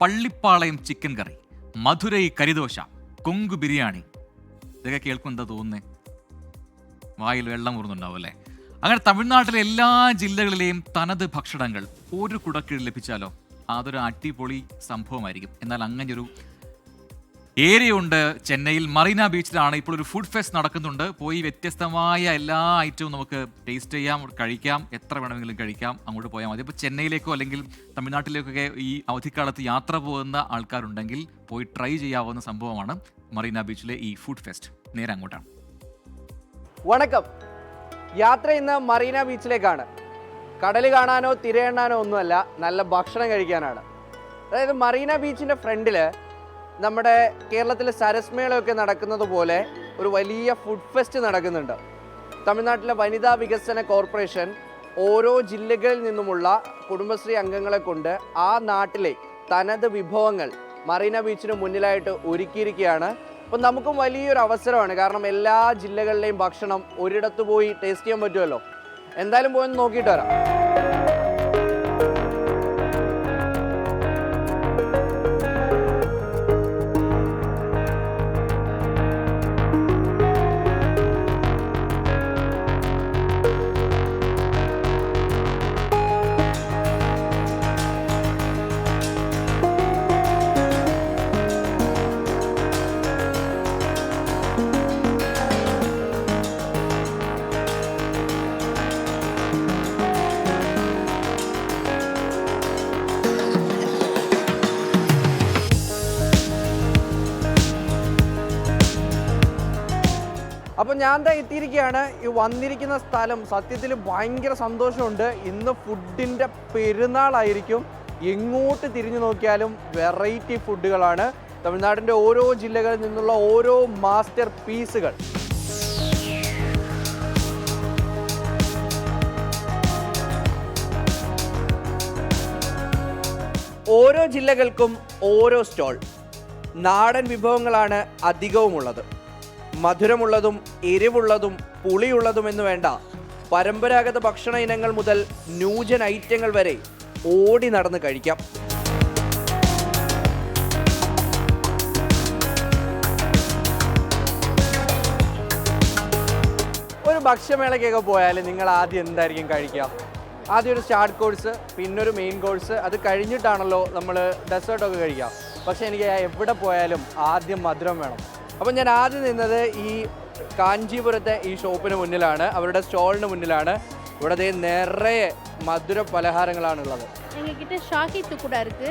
Pallipalayam chicken curry Madurai karidosa Kongu biryani. ഇതൊക്കെ കേൾക്കും എന്താ തോന്നുന്നേ? വായിൽ വെള്ളം ഊർന്നുണ്ടാവും അല്ലേ? അങ്ങനെ തമിഴ്നാട്ടിലെ എല്ലാ ജില്ലകളിലെയും തനത് ഭക്ഷണങ്ങൾ ഒരു കുടക്കീഴിൽ ലഭിച്ചാലോ? അതൊരു അടിപൊളി സംഭവമായിരിക്കും. എന്നാൽ അങ്ങനെ ഒരു ഏരിയ ഉണ്ട് ചെന്നൈയിൽ. മറീന ബീച്ചിലാണ് ഇപ്പോൾ ഒരു ഫുഡ് ഫെസ്റ്റ് നടക്കുന്നുണ്ട്. പോയി വ്യത്യസ്തമായ എല്ലാ ഐറ്റവും നമുക്ക് ടേസ്റ്റ് ചെയ്യാം കഴിക്കാം. എത്ര വേണമെങ്കിലും കഴിക്കാം. അങ്ങോട്ട് പോയാൽ മതി. ഇപ്പോൾ ചെന്നൈയിലേക്കോ അല്ലെങ്കിൽ തമിഴ്നാട്ടിലേക്കൊക്കെ ഈ അവധിക്കാലത്ത് യാത്ര പോകുന്ന ആൾക്കാരുണ്ടെങ്കിൽ പോയി ട്രൈ ചെയ്യാവുന്ന സംഭവമാണ് മറീന ബീച്ചിലെ ഈ ഫുഡ് ഫെസ്റ്റ് നേരെ അങ്ങോട്ടാണ്. വണക്കം. യാത്ര ഇന്ന് മറീന ബീച്ചിലേക്കാണ്. കടൽ കാണാനോ തിരയെണ്ണാനോ ഒന്നുമല്ല. നല്ല ഭക്ഷണം കഴിക്കാനാണ്. അതായത് മറീന ബീച്ചിന്റെ ഫ്രണ്ടിൽ നമ്മുടെ കേരളത്തിലെ സരസ്മേളയൊക്കെ നടക്കുന്നത് പോലെ ഒരു വലിയ ഫുഡ് ഫെസ്റ്റ് നടക്കുന്നുണ്ട്. തമിഴ്നാട്ടിലെ വനിതാ വികസന കോർപ്പറേഷൻ ഓരോ ജില്ലകളിൽ നിന്നുമുള്ള കുടുംബശ്രീ അംഗങ്ങളെ കൊണ്ട് ആ നാട്ടിലെ തനത് വിഭവങ്ങൾ മറീന ബീച്ചിന് മുന്നിലായിട്ട് ഒരുക്കിയിരിക്കുകയാണ്. അപ്പം നമുക്കും വലിയൊരു അവസരമാണ്. കാരണം എല്ലാ ജില്ലകളിലെയും ഭക്ഷണം ഒരിടത്ത് പോയി ടേസ്റ്റ് ചെയ്യാൻ പറ്റുമല്ലോ. എന്തായാലും പോയി നോക്കിയിട്ട് വരാം. അപ്പോൾ ഞാൻ ദാ എത്തിയിരിക്കുകയാണ്. ഈ വന്നിരിക്കുന്ന സ്ഥലം സത്യത്തിൽ ഭയങ്കര സന്തോഷമുണ്ട്. ഇന്ന് ഫുഡിന്റെ പെരുന്നാളായിരിക്കും. എങ്ങോട്ട് തിരിഞ്ഞു നോക്കിയാലും വെറൈറ്റി ഫുഡുകളാണ് തമിഴ്നാടിന്റെ ഓരോ ജില്ലകളിൽ നിന്നുള്ള ഓരോ മാസ്റ്റർ പീസുകൾ ഓരോ ജില്ലകൾക്കും ഓരോ സ്റ്റോൾ നാടൻ വിഭവങ്ങളാണ് അധികവുമുള്ളത്. മധുരമുള്ളതും എരിവുള്ളതും പുളിയുള്ളതും എന്ന് വേണ്ട. പരമ്പരാഗത ഭക്ഷണ ഇനങ്ങൾ മുതൽ ന്യൂജൻ ഐറ്റങ്ങൾ വരെ ഓടി നടന്ന് കഴിക്കാം. ഒരു ഭക്ഷ്യമേളയ്ക്കൊക്കെ പോയാൽ നിങ്ങൾ ആദ്യം എന്തായിരിക്കും കഴിക്കുക? ആദ്യം ഒരു സ്റ്റാർട്ട് കോഴ്സ് പിന്നെ ഒരു മെയിൻ കോഴ്സ് അത് കഴിഞ്ഞിട്ടാണല്ലോ നമ്മൾ ഡെസേർട്ടൊക്കെ കഴിക്കുക. പക്ഷേ എനിക്ക് എവിടെ പോയാലും ആദ്യം മധുരം വേണം. അപ്പം ഞാൻ ആദ്യം നിന്നത് ഈ കാഞ്ചീപുരത്തെ ഈ ഷോപ്പിന് മുന്നിലാണ് അവരുടെ സ്റ്റോളിന് മുന്നിലാണ് ഇവിടെ ദേ നിറയെ മധുര പലഹാരങ്ങളാണുള്ളത് எங்ககிட்ட ஷாஹி துக்குடா இருக்கு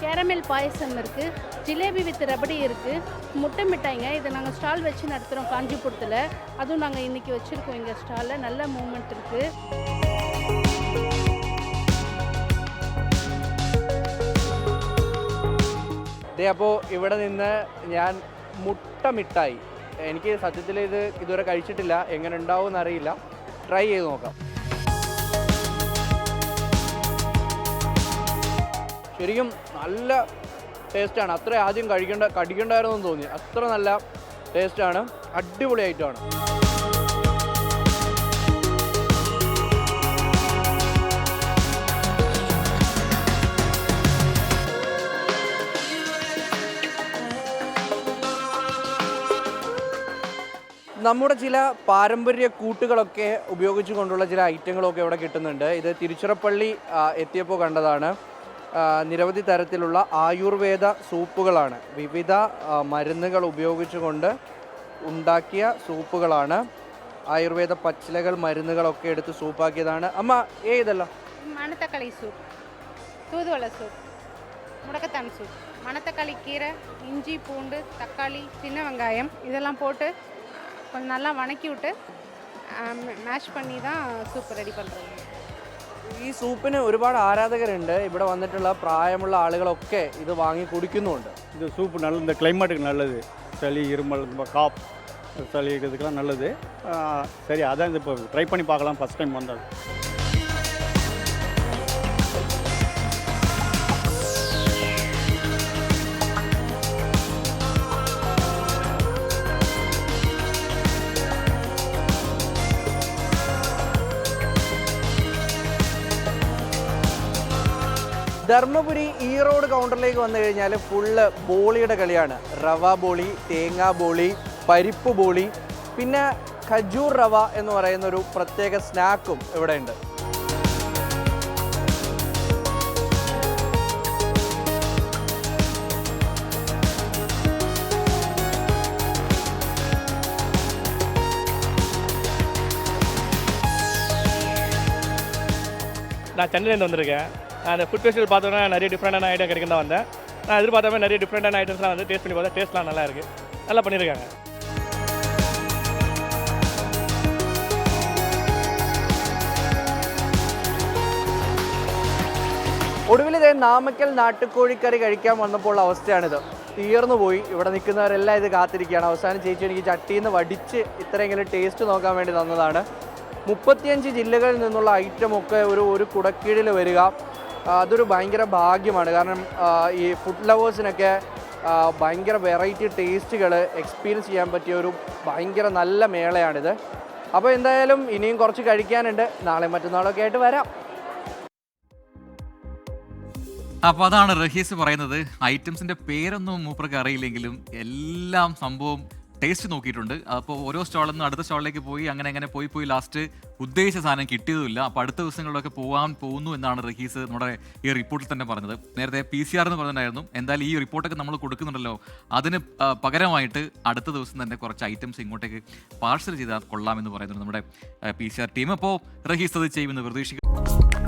கேரமல் பாயசம் இருக்கு ஜிலேபி வித் ரபடி இருக்கு முட்டை மிட்டாய்ங்க இதை நாங்கள் ஸ்டால் வச்சு நடத்துகிறோம் காஞ்சிபுரத்தில் அதுவும் நாங்கள் இன்னைக்கு வச்சுருக்கோம் எங்கள் ஸ்டாலில் நல்ல மூமெண்ட் இருக்குது ദേ അപ്പോൾ ഇവിടെ നിന്ന് ഞാൻ മുട്ട മിഠായി എനിക്ക് സത്യത്തിൽ ഇത് ഇതുവരെ കഴിച്ചിട്ടില്ല. എങ്ങനെ ഉണ്ടാവും എന്നറിയില്ല. ട്രൈ ചെയ്ത് നോക്കാം. ശരിക്കും നല്ല ടേസ്റ്റാണ് അത്ര ആദ്യം കഴിക്കേണ്ട കടിക്കണ്ടായിരുന്നു തോന്നി. അത്ര നല്ല ടേസ്റ്റാണ് അടിപൊളി ഐറ്റമാണ് നമ്മുടെ ചില പാരമ്പര്യ കൂട്ടുകളൊക്കെ ഉപയോഗിച്ചുകൊണ്ടുള്ള ചില ഐറ്റങ്ങളൊക്കെ ഇവിടെ കിട്ടുന്നുണ്ട് ഇത് തിരുച്ചിറപ്പള്ളി ആ, എത്തിയപ്പോൾ കണ്ടതാണ് ആ, നിരവധി തരത്തിലുള്ള ആയുർവേദ സൂപ്പുകളാണ് വിവിധ ആ, മരുന്നുകൾ ഉപയോഗിച്ചുകൊണ്ട് ഉണ്ടാക്കിയ സൂപ്പുകളാണ് ആയുർവേദ പച്ചിലകൾ മരുന്നുകളൊക്കെ എടുത്ത് സൂപ്പാക്കിയതാണ് അമ്മ ഏ ഇതല്ല மணத்தக்காளி சூப் தூதுவளை சூப் முடக்கத்தான் சூப் மணத்தக்காளி கீரை இஞ்சி பூண்டு தக்காளி சின்ன வெங்காயம் இதெல்லாம் போட்டு கொஞ்சம் நல்லா வணக்கி விட்டு மேஷ் பண்ணி தான் சூப் ரெடி பண்ணுறோம் ഈ സൂപ്പിന് ഒരുപാട് ആരാധകരുണ്ട് ഇവിടെ വന്നിട്ടുള്ള പ്രായമുള്ള ആളുകളൊക്കെ ഇത് വാങ്ങി കുടിക്കുന്നുമുണ്ട് இது சூப்பு நல்ல இந்த கிளைமேட்டுக்கு நல்லது சளி இருமல் இந்த காப் சளி இதுக்கெல்லாம் நல்லது ஆ, சரி அதான் இது இப்போ ட்ரை பண்ணி பார்க்கலாம் ஃபஸ்ட் டைம் வந்தது ധർമ്മപുരി ഈ റോഡ് കൗണ്ടറിലേക്ക് വന്നു കഴിഞ്ഞാൽ ഫുള്ള് ബോളിയുടെ കളിയാണ് റവ ബോളി തേങ്ങാ ബോളി പരിപ്പ് ബോളി പിന്നെ ഖജൂർ റവ എന്ന് പറയുന്ന ഒരു പ്രത്യേക സ്നാക്കും ഇവിടെ ഉണ്ട് நான் சென்னையிலேருந்து வந்திருக்கேன் நான் அந்த ஃபுட் ஃபெஸ்டிவல் பார்த்தோன்னா நிறைய டிஃப்ரெண்டான ஐடியா கிடைக்கும் தான் வந்தேன் நான் எதிர்பார்த்த மாதிரி நிறைய டிஃப்ரெண்டான ஐட்டம்ஸ்லாம் வந்து டேஸ்ட் பண்ணி பார்த்தா டேஸ்ட்லாம் நல்லா இருக்குது நல்லா பண்ணியிருக்காங்க ഒടുവിൽ ഇതേ നാമക്കൽ നാട്ടുകോഴിക്കറി കഴിക്കാൻ വന്നപ്പോൾ ഉള്ള അവസ്ഥയാണിത് തീർന്നു പോയി ഇവിടെ നിൽക്കുന്നവരെല്ലാം ഇത് കാത്തിരിക്കുകയാണ് അവസാനം ചേച്ചി എനിക്ക് ചട്ടിയിൽ നിന്ന് വടിച്ച് ഇത്രയെങ്കിലും ടേസ്റ്റ് നോക്കാൻ വേണ്ടി തന്നതാണ് മുപ്പത്തിയഞ്ച് ജില്ലകളിൽ നിന്നുള്ള ഐറ്റം ഒക്കെ ഒരു ഒരു കുടക്കീഴിൽ വരിക ആ, അതൊരു ഭയങ്കര ഭാഗ്യമാണ്. കാരണം ഈ ഫുഡ് ലവേഴ്സിനൊക്കെ ഭയങ്കര വെറൈറ്റി ടേസ്റ്റുകൾ എക്സ്പീരിയൻസ് ചെയ്യാൻ പറ്റിയ ഒരു ഭയങ്കര നല്ല മേളയാണിത്. അപ്പോൾ എന്തായാലും ഇനിയും കുറച്ച് കഴിക്കാനുണ്ട്. നാളെ മറ്റന്നാളൊക്കെ ആയിട്ട് വരാം. അപ്പോൾ അതാണ് റഹീസ് പറയുന്നത്. ഐറ്റംസിന്റെ പേരൊന്നും മൂപ്പർക്ക് അറിയില്ലെങ്കിലും എല്ലാം സംഭവം ടേസ്റ്റ് നോക്കിയിട്ടുണ്ട്. അപ്പോൾ ഓരോ സ്റ്റാളിൽ നിന്ന് അടുത്ത സ്റ്റാളിലേക്ക് പോയി അങ്ങനെ അങ്ങനെ പോയി പോയി ലാസ്റ്റ് ഉദ്ദേശിച്ച സാധനം കിട്ടിയതുമില്ല. അപ്പോൾ അടുത്ത ദിവസങ്ങളിലൊക്കെ പോകാൻ പോകുന്നു എന്നാണ് റഹീസ് നമ്മുടെ ഈ റിപ്പോർട്ടിൽ തന്നെ പറഞ്ഞത്. നേരത്തെ പി സി ആർ എന്ന് പറഞ്ഞിട്ടുണ്ടായിരുന്നു. എന്തായാലും ഈ റിപ്പോർട്ടൊക്കെ നമ്മൾ കൊടുക്കുന്നുണ്ടല്ലോ. അതിന് പകരമായിട്ട് അടുത്ത ദിവസം തന്നെ കുറച്ച് ഐറ്റംസ് ഇങ്ങോട്ടേക്ക് പാർസൽ ചെയ്താൽ കൊള്ളാമെന്ന് പറയുന്നുണ്ട് നമ്മുടെ പി സി ആർ ടീം അപ്പോൾ റഹീസ് അത് ചെയ്യുമെന്ന് പ്രതീക്ഷിക്കുന്നു.